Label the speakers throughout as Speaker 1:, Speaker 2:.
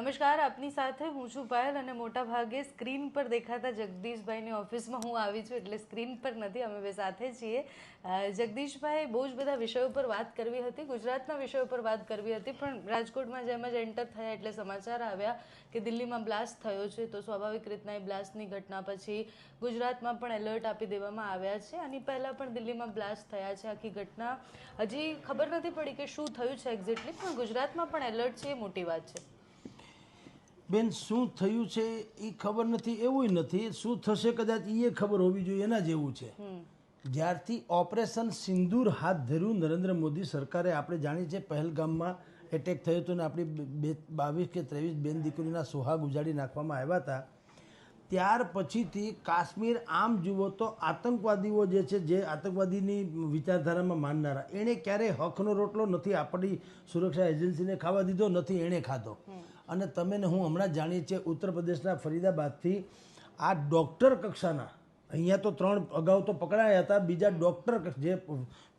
Speaker 1: નમસ્કાર, આપની સાથે હું છું પાયલ અને મોટા ભાગે સ્ક્રીન પર દેખાતા જગદીશભાઈની ઓફિસમાં હું આવી છું, એટલે સ્ક્રીન પર નથી, અમે બે સાથે છીએ. જગદીશભાઈ બહુ જ બધા વિષયો પર વાત કરવી હતી, ગુજરાતના વિષયો પર વાત કરવી હતી, પણ રાજકોટમાં જેમ જ એન્ટર થયા એટલે સમાચાર આવ્યા કે દિલ્હીમાં બ્લાસ્ટ થયો છે, તો સ્વાભાવિક રીતના એ બ્લાસ્ટની ઘટના પછી ગુજરાતમાં પણ એલર્ટ આપી દેવામાં આવ્યા છે. આની પહેલાં પણ દિલ્હીમાં બ્લાસ્ટ થયા છે આખી ઘટના. હજી ખબર નથી પડી કે શું થયું છે એક્ઝેક્ટલી પણ ગુજરાતમાં પણ એલર્ટ છે એ મોટી વાત છે.
Speaker 2: બેન શું થયું છે એ ખબર નથી એવું નથી. શું થશે કદાચ એ ખબર હોવી જોઈએ એના જેવું છે. જ્યારથી ઓપરેશન સિંદૂર હાથ ધર્યું નરેન્દ્ર મોદી સરકારે આપણે જાણીએ છીએ પહેલગામમાં એટેક થયો હતો ને આપણી બે બાવીસ કે ત્રેવીસ બેન દીકરીના સુહાગ ઉજાડી નાખવામાં આવ્યા હતા. ત્યાર પછીથી કાશ્મીર આમ જુઓ તો આતંકવાદીઓ જે છે જે આતંકવાદીની વિચારધારામાં માનનારા એણે ક્યારેય હકનો રોટલો નથી આપણી સુરક્ષા એજન્સીને ખાવા દીધો નથી એણે ખાધો. અને તમે ને હું હમણાં જાણીએ છીએ ઉત્તર પ્રદેશના ફરીદાબાદથી આ ડૉક્ટર કક્ષાના. અહીંયા તો ત્રણ અગાઉ તો પકડાયા હતા બીજા ડૉક્ટર જે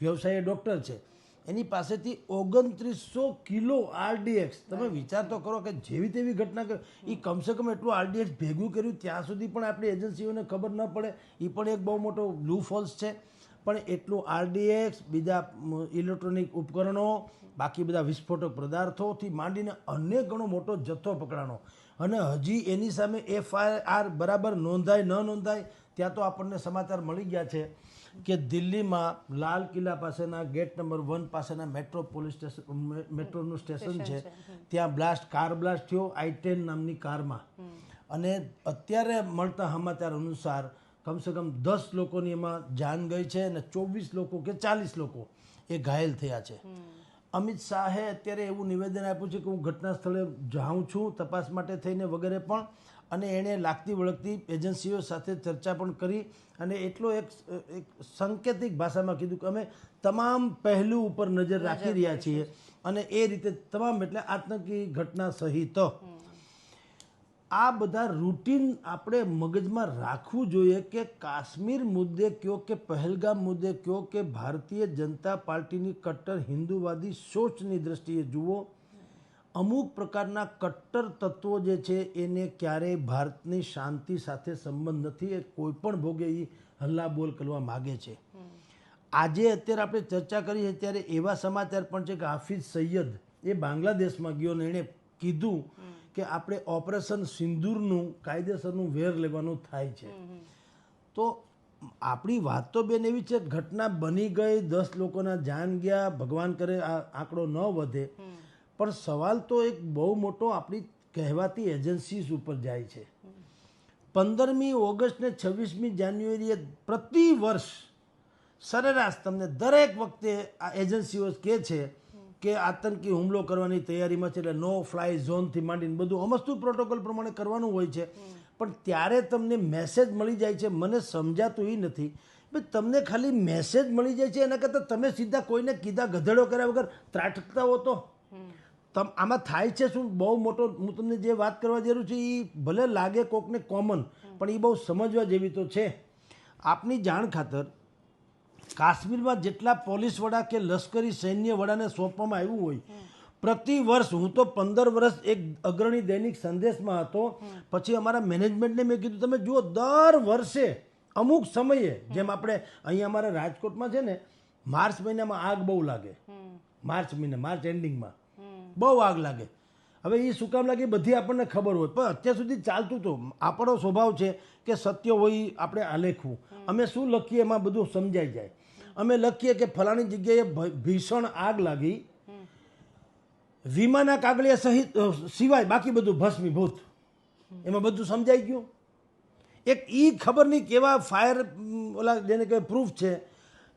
Speaker 2: વ્યવસાયી ડૉક્ટર છે. એની પાસેથી ઓગણત્રીસો કિલો આરડીએક્સ. તમે વિચાર તો કરો કે જેવી તેવી ઘટના કે એ કમસે કમ એટલું આરડીએક્સ ભેગું કર્યું ત્યાં સુધી પણ આપણી એજન્સીઓને ખબર ન પડે. એ પણ એક બહુ મોટો બ્લુ ફોલ્સ છે. પણ એટલું આરડીએક્સ બીજા ઇલેક્ટ્રોનિક ઉપકરણો બાકી બધા વિસ્ફોટક પદાર્થોથી માંડીને અનેક ઘણો મોટો જથ્થો પકડાનો અને હજી એની સામે એફઆઈઆર બરાબર નોંધાય ન નોંધાય ત્યાં તો આપણને સમાચાર મળી ગયા છે કે દિલ્હીમાં લાલ કિલ્લા પાસેના ગેટ નંબર વન પાસેના મેટ્રો પોલીસ સ્ટેશન મેટ્રોનું સ્ટેશન છે. ત્યાં બ્લાસ્ટ કાર બ્લાસ્ટ થયો આઈ ટેન નામની કારમાં. અને અત્યારે મળતા સમાચાર અનુસાર કમસે કમ દસ લોકોની એમાં જાન ગઈ છે અને ચોવીસ લોકો કે ચાલીસ લોકો એ ઘાયલ થયા છે. અમિત શાહે અત્યારે એવું નિવેદન આપ્યું છે કે હું ઘટના સ્થળે જાઉં છું તપાસ માટે થઈને વગેરે પણ અને એણે લાગતી વળગતી એજન્સીઓ સાથે ચર્ચા પણ કરી અને એટલો એક એક સંકેતિક ભાષામાં કીધું કે અમે તમામ પહેલું ઉપર નજર રાખી રહ્યા છીએ અને એ રીતે તમામ એટલે આતંકી ઘટના સહિત. આ બધા રૂટીન આપણે મગજમાં રાખવું જોઈએ કે કાશ્મીર મુદ્દે કયો કે પહેલગામ મુદ્દે કયો કે ભારતીય જનતા પાર્ટીની કટ્ટર હિન્દુવાદી સોચની દ્રષ્ટિએ જુઓ, અમુક પ્રકારના કટ્ટર તત્વો જે છે એને ક્યારેય ભારતની શાંતિ સાથે સંબંધ નથી, એ કોઈ પણ ભોગે એ હલ્લાબોલ કરવા માગે છે. આજે અત્યારે આપણે ચર્ચા કરી છે ત્યારે એવા સમાચાર પણ છે કે હાફિઝ સૈયદ એ બાંગ્લાદેશમાં ગયો ને એણે કીધું કે આપણે ઓપરેશન સિંદૂરનું કાયદેસરનું વેર લેવાનું થાય છે. તો આપણી વાત તો બેન એવી છે ઘટના બની ગઈ દસ લોકોના જાન ગયા ભગવાન કરે આ આંકડો ન વધે. પણ સવાલ તો એક બહુ મોટો આપણી કહેવાતી એજન્સીસ ઉપર જાય છે. પંદરમી ઓગસ્ટ ને છવ્વીસમી જાન્યુઆરીએ પ્રતિ વર્ષ સરેરાશ તમને દરેક વખતે આ એજન્સીઓ કહે છે કે આતંકી હુમલો કરવાની તૈયારીમાં છે એટલે નો ફ્લાય ઝોનથી માંડીને બધું અમસ્તુ પ્રોટોકોલ પ્રમાણે કરવાનું હોય છે. પણ ત્યારે તમને મેસેજ મળી જાય છે, મને સમજાતું એ નથી. તમને ખાલી મેસેજ મળી જાય છે એના કરતાં તમે સીધા કોઈને કીધા ગધેડો કર્યા વગર ત્રાટકતા હો તો. તમ, આમાં થાય છે શું? બહુ મોટો, હું તમને જે વાત કરવા જરૂર છે એ ભલે લાગે કોકને કોમન પણ એ બહુ સમજવા જેવી તો છે. આપની જાણ ખાતર કાશ્મીરમાં જેટલા પોલીસ વડા કે લશ્કરી સૈન્ય વડાને સોંપવામાં આવ્યું હોય, પ્રતિ વર્ષ, હું તો પંદર વર્ષ એક અગ્રણી દૈનિક સંદેશમાં હતો, પછી અમારા મેનેજમેન્ટને મેં કીધું, તમે જુઓ, દર વર્ષે અમુક સમયે, જેમ આપણે અહીંયા અમારા રાજકોટમાં છે ને, માર્ચ મહિનામાં આગ બહુ લાગે. માર્ચ મહિને, માર્ચ એન્ડિંગમાં. બહુ આગ લાગે. હવે એ શું કામ લાગે બધી આપણને ખબર હોય. પણ અત્યાર સુધી ચાલતું તો આપણો સ્વભાવ છે કે સત્ય હોય આપણે આલેખવું. અમે શું લખીએ એમાં બધું સમજાઈ જાય. અમે લખીએ કે ફલાણી જગ્યાએ ભીષણ આગ લાગી. વીમાના કાગળિયા સહિત સિવાય બાકી બધું ભસ્મીભૂત. એમાં બધું સમજાઈ ગયું. એક ઈ ખબર નહીં કેવા ફાયર ઓલા જેને કહેવાય પ્રૂફ છે,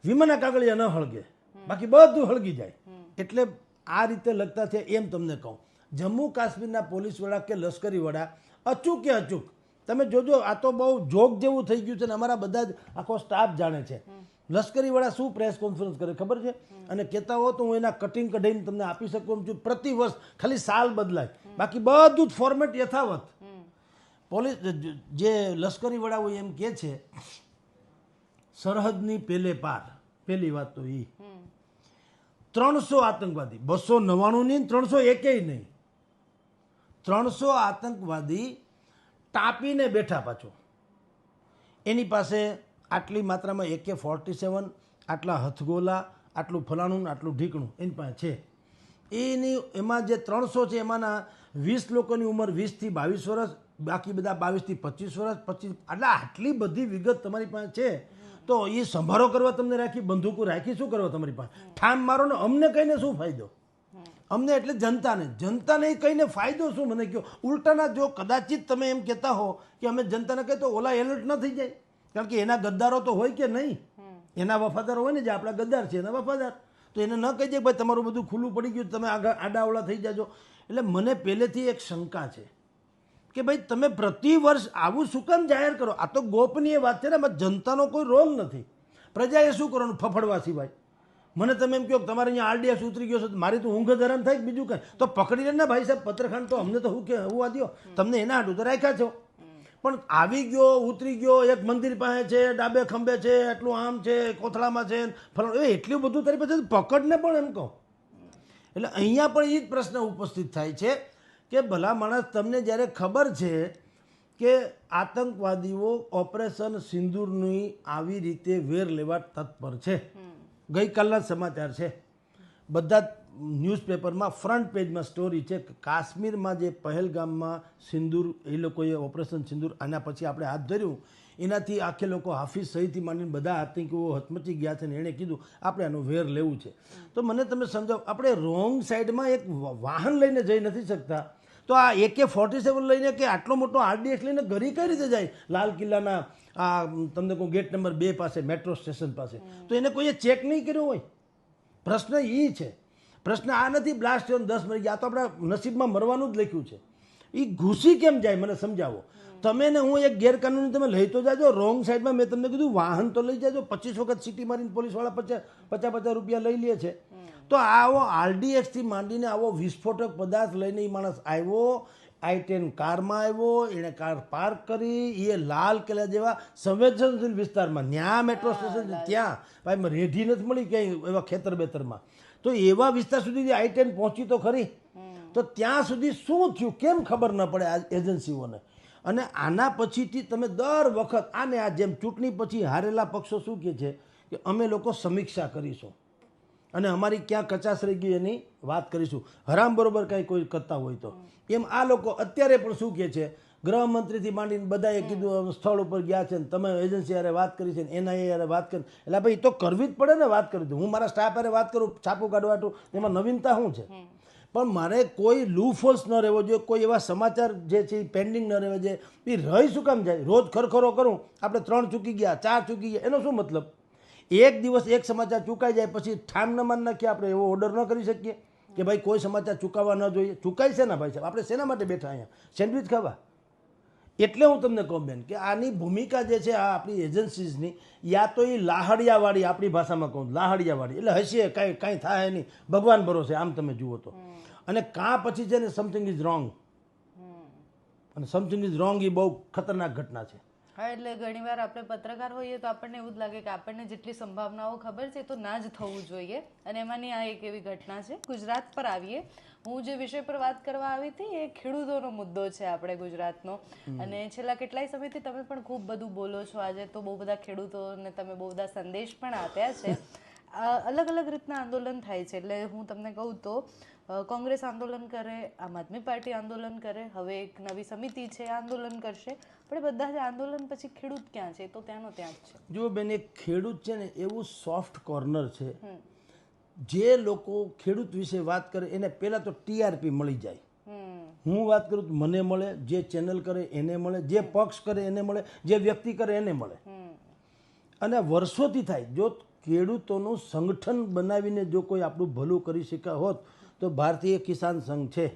Speaker 2: વીમાના કાગળિયા ન હળગે. બાકી બધું હળગી જાય. એટલે આ રીતે લગતા છે એમ તમને કહું. જમ્મુ કાશ્મીરના પોલીસ વડા કે લશ્કરી વડા અચૂક કે અચૂક તમે જોજો આ તો બહુ જોક જેવું થઈ ગયું છે ને અમારા બધા જ આખો સ્ટાફ જાણે છે. લશ્કરીવાળા શું પ્રેસ કોન્ફરન્સ કરે ખબર છે? અને કહેતા હો તો હું એના કટિંગ કઢાઈને તમને આપી શકું એમ છું. પ્રતિ વર્ષ ખાલી સાલ બદલાય. બાકી બધું જ ફોર્મેટ યથાવત. પોલીસ જે લશ્કરી હોય એમ કહે છે સરહદની પેલે પાર પેલી વાત તો એ ત્રણસો આતંકવાદી બસો નવ્વાણું નહીં ત્રણસો એકેય નહીં ત્રણસો આતંકવાદી ટાંપીને બેઠા પાછો. એની પાસે આટલી માત્રામાં એકે ફોર્ટી સેવન આટલા હથગોલા, આટલું ફલાણું આટલું ઢીકણું એની પાસે છે. એની, એમાં જે ત્રણસો છે એમાંના વીસ લોકોની ઉંમર વીસથી બાવીસ વર્ષ, બાકી બધા બાવીસથી પચીસ વર્ષ, પચીસ એટલે આટલી બધી વિગત તમારી પાસે છે. તો એ સંભાળો કરવા તમને રાખી, બંદૂકો રાખી શું કરવા તમારી પાસે? ઠામ મારો ને અમને કહીને શું ફાયદો? અમને એટલે જનતાને જનતાને એ કહીને ફાયદો શું? મને કહો ઉલટાના જો કદાચિત તમે એમ કહેતા હો કે અમે જનતાને કહે તો ઓલા એલર્ટ ન થઈ જાય. કારણ કે એના ગદ્દારો તો હોય કે નહીં? એના વફાદાર હોય ને જે આપણા ગદ્દાર છે એના વફાદાર. તો એને ન કહી જાય ભાઈ તમારું બધું ખુલ્લું પડી ગયું તમે આગળ આડાવડા થઈ જાજો. એટલે મને પહેલેથી એક શંકા છે કે ભાઈ તમે પ્રતિ વર્ષ આવું શું કામ જાહેર કરો? આ તો ગોપનીય વાત છે ને એમાં જનતાનો કોઈ રોલ નથી. પ્રજાએ શું કરવાનું? ફફડવા સિવાય. મને તમે એમ કહો તમારે અહીંયા આરડીએસ ઉતરી ગયો છે મારી તો ઊંઘ ધરામ થાય બીજું કાંઈ. તો પકડી લે ને ભાઈ સાહેબ, પત્રખાન તો અમને તો હું કે હોવા દો તમને એના હાટું તો રાખ્યા છો. પણ આવી ગયો, ઉતરી ગયો, એક મંદિર પાસે છે, ડાબે ખંભે છે, એટલું આમ છે, કોથળામાં છે, ફલાણું એ એટલું બધું તારી પાસે પકડને પણ એમ કહો. એટલે અહીંયા પણ એ જ પ્રશ્ન ઉપસ્થિત થાય છે કે ભલા માણસ તમને જ્યારે ખબર છે કે આતંકવાદીઓ ઓપરેશન સિંદૂરની આવી રીતે વેર લેવા તત્પર છે. ગઈકાલના સમાચાર છે. બધા ન્યૂઝપેપરમાં ફ્રન્ટ પેજમાં સ્ટોરી છે કે કાશ્મીરમાં જે પહેલગામમાં સિંદૂર, એ લોકોએ ઓપરેશન સિંદૂર આના પછી આપણે હાથ ધર્યું. એનાથી આખે લોકો હાફિઝ સહીથી માંડીને બધા આતંકીઓ હચમચી ગયા છે ને એણે કીધું, આપણે આનું વેર લેવું છે. તો મને તમે સમજાવો, આપણે રોંગ સાઈડમાં એક વાહન લઈને જઈ નથી શકતા. તો આ એકે ફોર્ટી સેવન લઈને કે આટલો મોટો આરડીએક્સ લઈને ઘરી કઈ રીતે જાય? લાલ કિલ્લાના આ તમને કહું ગેટ નંબર બે પાસે મેટ્રો સ્ટેશન પાસે. તો એને કોઈએ ચેક નહીં કર્યો હોય? પ્રશ્ન એ છે. પ્રશ્ન આ નથી બ્લાસ્ટ થયો દસ મરી ગયા. આ તો આપણા નસીબમાં મરવાનું જ લખ્યું છે. એ ઘૂસી કેમ જાય મને સમજાવો? તમે ને હું એક ગેરકાનૂની તમે લઈ તો જાજો રોંગ સાઈડમાં મેં તમને કીધું વાહન તો લઈ જાજો પચીસ વખત સિટી મારીને પોલીસવાળા પચાસ પચાસ પચાસ રૂપિયા લઈ લે છે. તો આવો આરડીએક્સથી માંડીને આવો વિસ્ફોટક પદાર્થ લઈને એ માણસ આવ્યો આઈ ટેન કારમાં આવ્યો એણે કાર પાર્ક કરી એ લાલ કિલ્લા જેવા સંવેદનશીલ વિસ્તારમાં ન્યા મેટ્રો સ્ટેશન ત્યાં. ભાઈ રેઢી નથી મળી ક્યાંય એવા ખેતર બેતરમાં. તો એવા વિસ્તાર સુધી આઈ ટેન પહોંચી તો ખરી. તો ત્યાં સુધી શું થયું? કેમ ખબર ન પડે આ એજન્સીઓને? અને આના પછીથી તમે દર વખત આને આ જેમ ચૂંટણી પછી હારેલા પક્ષો શું કહે છે? કે અમે લોકો સમીક્ષા કરીશું. અને અમારી ક્યાં કચાશ રહી ગઈ એની વાત કરીશું. હરામ બરોબર કાંઈ કોઈ કરતા હોય તો. એમ આ લોકો અત્યારે પણ શું કહે છે? ગૃહમંત્રીથી માંડીને બધાએ કીધું સ્થળ ઉપર ગયા છે ને તમે એજન્સી યારે વાત કરી છે ને એના યારે વાત કરી એટલે ભાઈ તો કરવી જ પડે ને વાત કરી દઉં હું મારા સ્ટાફ યારે વાત કરું છાપું કાઢવાટું એમાં નવીનતા શું છે? પણ મારે કોઈ લૂફોલ્સ ન રહેવો જોઈએ કોઈ એવા સમાચાર જે છે એ પેન્ડિંગ ન રહેવા જોઈએ. એ રહી શું કામ જાય? રોજ ખરખરો કરું આપણે ત્રણ ચૂકી ગયા ચાર ચૂકી ગયા એનો શું મતલબ? એક દિવસ એક સમાચાર ચૂકાઈ જાય પછી ઠામ ન માન નાખીએ આપણે એવો ઓર્ડર ન કરી શકીએ કે ભાઈ કોઈ સમાચાર ચૂકાવવા ન જોઈએ. ચૂકાય છે ને ભાઈ સાહેબ? આપણે શેના માટે બેઠા અહીંયા? સેન્ડવિચ ખાવા? એટલે હું તમને કહું બેન કે આની ભૂમિકા જે છે આ આપણી એજન્સીઝની યા તો એ લાહડિયાવાળી આપણી ભાષામાં કહું લાહડિયાવાળી. એટલે હશે કાંઈ કાંઈ થાય નહીં. ભગવાન ભરોસે આમ તમે જુઓ તો. અને કાં પછી છે ને સમથિંગ ઇઝ રોંગ અને સમથિંગ ઇઝ રોંગ એ બહુ ખતરનાક ઘટના છે.
Speaker 1: હા એટલે ઘણીવાર આપણે પત્રકાર હોઈએ તો આપણને એવું જ લાગે કે આપણને જેટલી સંભાવનાઓ ખબર છે તો ના જ થવું જોઈએ. અને એમાંની આ એક એવી ઘટના છે. ગુજરાત પર આવીએ. હું જે વિષય પર વાત કરવા આવી હતી એ ખેડૂતોનો મુદ્દો છે આપણે ગુજરાતનો. અને છેલ્લા કેટલાય સમયથી તમે પણ ખૂબ બધું બોલો છો. આજે તો બહુ બધા ખેડૂતોને તમે બહુ બધા સંદેશ પણ આપ્યા છે. આ અલગ અલગ રીતના આંદોલન થાય છે. એટલે હું તમને કહું તો કોંગ્રેસ આંદોલન કરે આમ આદમી પાર્ટી આંદોલન કરે. હવે એક નવી સમિતિ છે આંદોલન કરશે. પણ એ બધા જ આંદોલન પછી ખેડૂત ક્યાં છે? તો ત્યાંનો ત્યાં જ છે.
Speaker 2: જો બેન એક ખેડૂત છે ને એવું સોફ્ટ કોર્નર છે. જે લોકો ખેડૂત વિશે વાત કરે એને પહેલાં તો ટીઆરપી મળી જાય. હું વાત કરું તો મને મળે જે ચેનલ કરે એને મળે જે પક્ષ કરે એને મળે જે વ્યક્તિ કરે એને મળે. અને વર્ષોથી થાય જો ખેડૂતોનું સંગઠન બનાવીને જો કોઈ આપણું ભલું કરી શક્યા હોત તો ભારતીય કિસાન સંઘ છે.